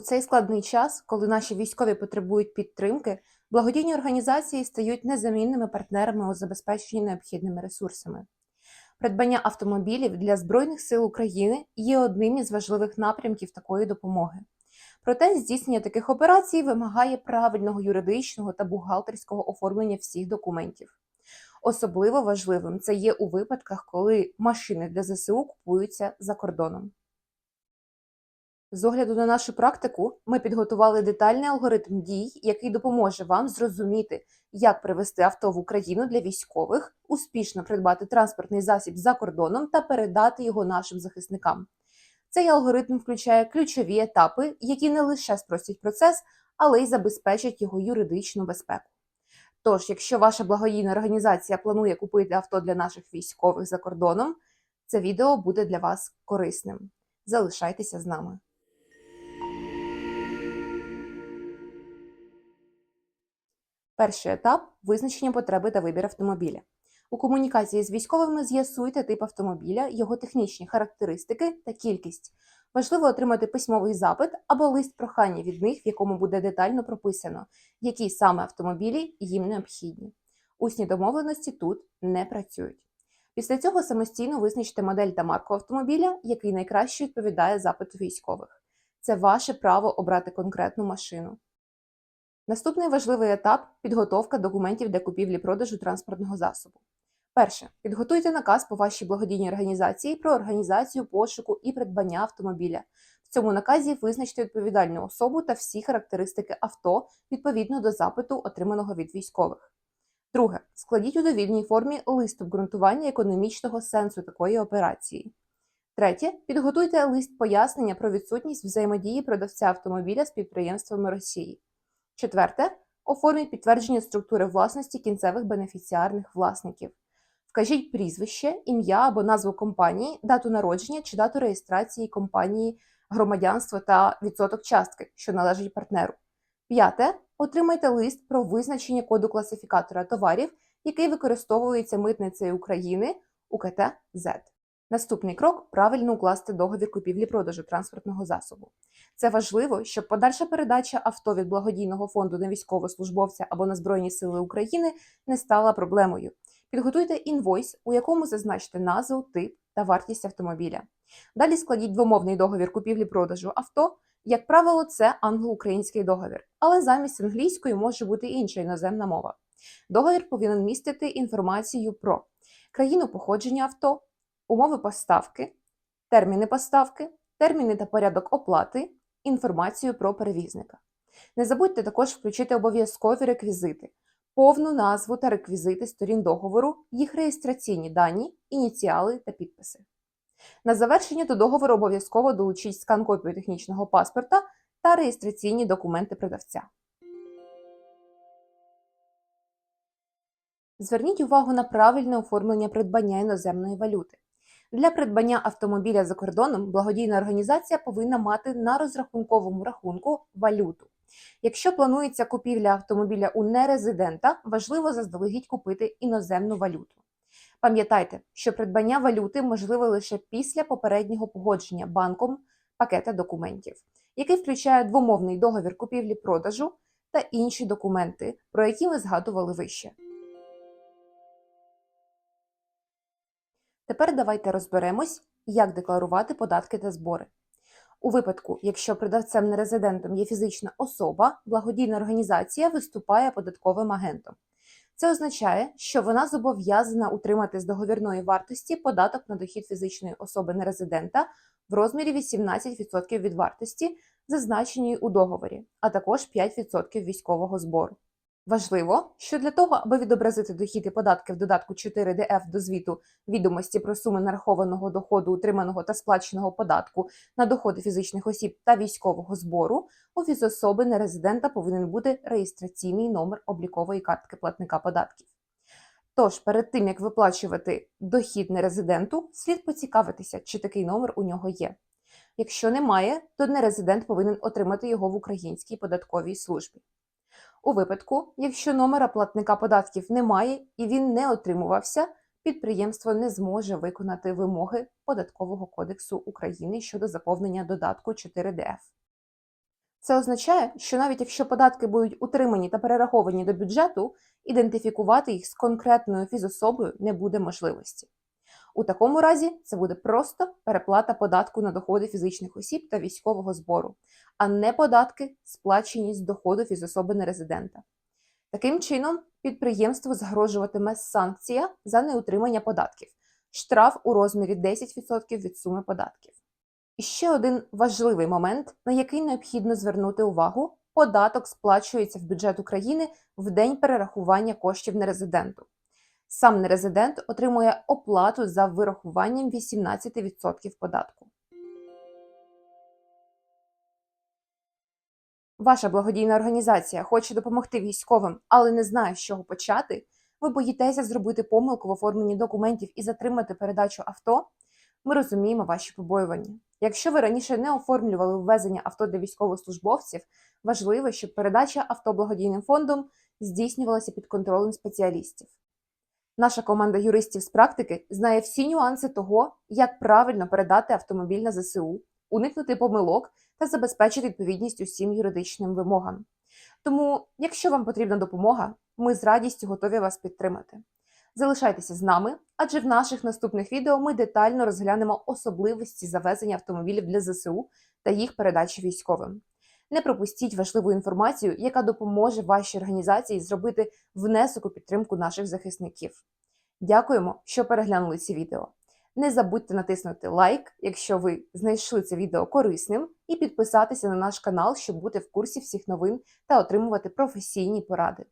У цей складний час, коли наші військові потребують підтримки, благодійні організації стають незамінними партнерами у забезпеченні необхідними ресурсами. Придбання автомобілів для Збройних сил України є одним із важливих напрямків такої допомоги. Проте здійснення таких операцій вимагає правильного юридичного та бухгалтерського оформлення всіх документів. Особливо важливим це є у випадках, коли машини для ЗСУ купуються за кордоном. З огляду на нашу практику, ми підготували детальний алгоритм дій, який допоможе вам зрозуміти, як привезти авто в Україну для військових, успішно придбати транспортний засіб за кордоном та передати його нашим захисникам. Цей алгоритм включає ключові етапи, які не лише спростять процес, але й забезпечать його юридичну безпеку. Тож, якщо ваша благодійна організація планує купити авто для наших військових за кордоном, це відео буде для вас корисним. Залишайтеся з нами. Перший етап визначення потреби та вибір автомобіля. У комунікації з військовими з'ясуйте тип автомобіля, його технічні характеристики та кількість. Важливо отримати письмовий запит або лист прохання від них, в якому буде детально прописано, які саме автомобілі їм необхідні. Усні домовленості тут не працюють. Після цього самостійно визначте модель та марку автомобіля, який найкраще відповідає запиту військових. Це ваше право обрати конкретну машину. Наступний важливий етап підготовка документів для купівлі-продажу транспортного засобу. Перше. Підготуйте наказ по вашій благодійній організації про організацію пошуку і придбання автомобіля. В цьому наказі визначте відповідальну особу та всі характеристики авто відповідно до запиту, отриманого від військових. Друге. Складіть у довільній формі лист обґрунтування економічного сенсу такої операції. Третє. Підготуйте лист пояснення про відсутність взаємодії продавця автомобіля з підприємствами Росії. Четверте. Оформіть підтвердження структури власності кінцевих бенефіціарних власників. Вкажіть прізвище, ім'я або назву компанії, дату народження чи дату реєстрації компанії, громадянство та відсоток частки, що належить партнеру. П'яте. Отримайте лист про визначення коду класифікатора товарів, який використовується митницею України УКТ-Z. Наступний крок правильно укласти договір купівлі-продажу транспортного засобу. Це важливо, щоб подальша передача авто від благодійного фонду на військовослужбовця або на Збройні Сили України не стала проблемою. Підготуйте інвойс, у якому зазначте назву, тип та вартість автомобіля. Далі складіть двомовний договір купівлі-продажу авто. Як правило, це англо-український договір, але замість англійської може бути інша іноземна мова. Договір повинен містити інформацію про країну походження авто, умови поставки, терміни поставки, терміни та порядок оплати, інформацію про перевізника. Не забудьте також включити обов'язкові реквізити, повну назву та реквізити сторін договору, їх реєстраційні дані, ініціали та підписи. На завершення до договору обов'язково долучіть скан копію технічного паспорта та реєстраційні документи продавця. Зверніть увагу на правильне оформлення придбання іноземної валюти. Для придбання автомобіля за кордоном благодійна організація повинна мати на розрахунковому рахунку валюту. Якщо планується купівля автомобіля у нерезидента, важливо заздалегідь купити іноземну валюту. Пам'ятайте, що придбання валюти можливе лише після попереднього погодження банком пакета документів, який включає двомовний договір купівлі-продажу та інші документи, про які ми згадували вище. Тепер давайте розберемось, як декларувати податки та збори. У випадку, якщо продавцем-нерезидентом є фізична особа, благодійна організація виступає податковим агентом. Це означає, що вона зобов'язана утримати з договірної вартості податок на дохід фізичної особи нерезидента в розмірі 18% від вартості, зазначеної у договорі, а також 5% військового збору. Важливо, що для того, аби відобразити дохід і податки в додатку 4 ДФ до звіту відомості про суми нарахованого доходу, утриманого та сплаченого податку на доходи фізичних осіб та військового збору, у фізособи нерезидента повинен бути реєстраційний номер облікової картки платника податків. Тож, перед тим як виплачувати дохід нерезиденту, слід поцікавитися, чи такий номер у нього є. Якщо немає, то нерезидент повинен отримати його в українській податковій службі. У випадку, якщо номера платника податків немає і він не отримувався, підприємство не зможе виконати вимоги Податкового кодексу України щодо заповнення додатку 4ДФ. Це означає, що навіть якщо податки будуть утримані та перераховані до бюджету, ідентифікувати їх з конкретною фізособою не буде можливості. У такому разі це буде просто переплата податку на доходи фізичних осіб та військового збору, а не податки, сплачені з доходу фізособи нерезидента. Таким чином, підприємству загрожуватиме санкція за неутримання податків, штраф у розмірі 10% від суми податків. І ще один важливий момент, на який необхідно звернути увагу: податок сплачується в бюджет України в день перерахування коштів нерезиденту. Сам нерезидент отримує оплату за вирахуванням 18% податку. Ваша благодійна організація хоче допомогти військовим, але не знає, з чого почати. Ви боїтеся зробити помилку в оформленні документів і затримати передачу авто. Ми розуміємо ваші побоювання. Якщо ви раніше не оформлювали ввезення авто для військовослужбовців, важливо, щоб передача авто благодійним фондом здійснювалася під контролем спеціалістів. Наша команда юристів з практики знає всі нюанси того, як правильно передати автомобіль на ЗСУ, уникнути помилок та забезпечити відповідність усім юридичним вимогам. Тому, якщо вам потрібна допомога, ми з радістю готові вас підтримати. Залишайтеся з нами, адже в наших наступних відео ми детально розглянемо особливості завезення автомобілів для ЗСУ та їх передачі військовим. Не пропустіть важливу інформацію, яка допоможе вашій організації зробити внесок у підтримку наших захисників. Дякуємо, що переглянули ці відео. Не забудьте натиснути лайк, якщо ви знайшли це відео корисним, і підписатися на наш канал, щоб бути в курсі всіх новин та отримувати професійні поради.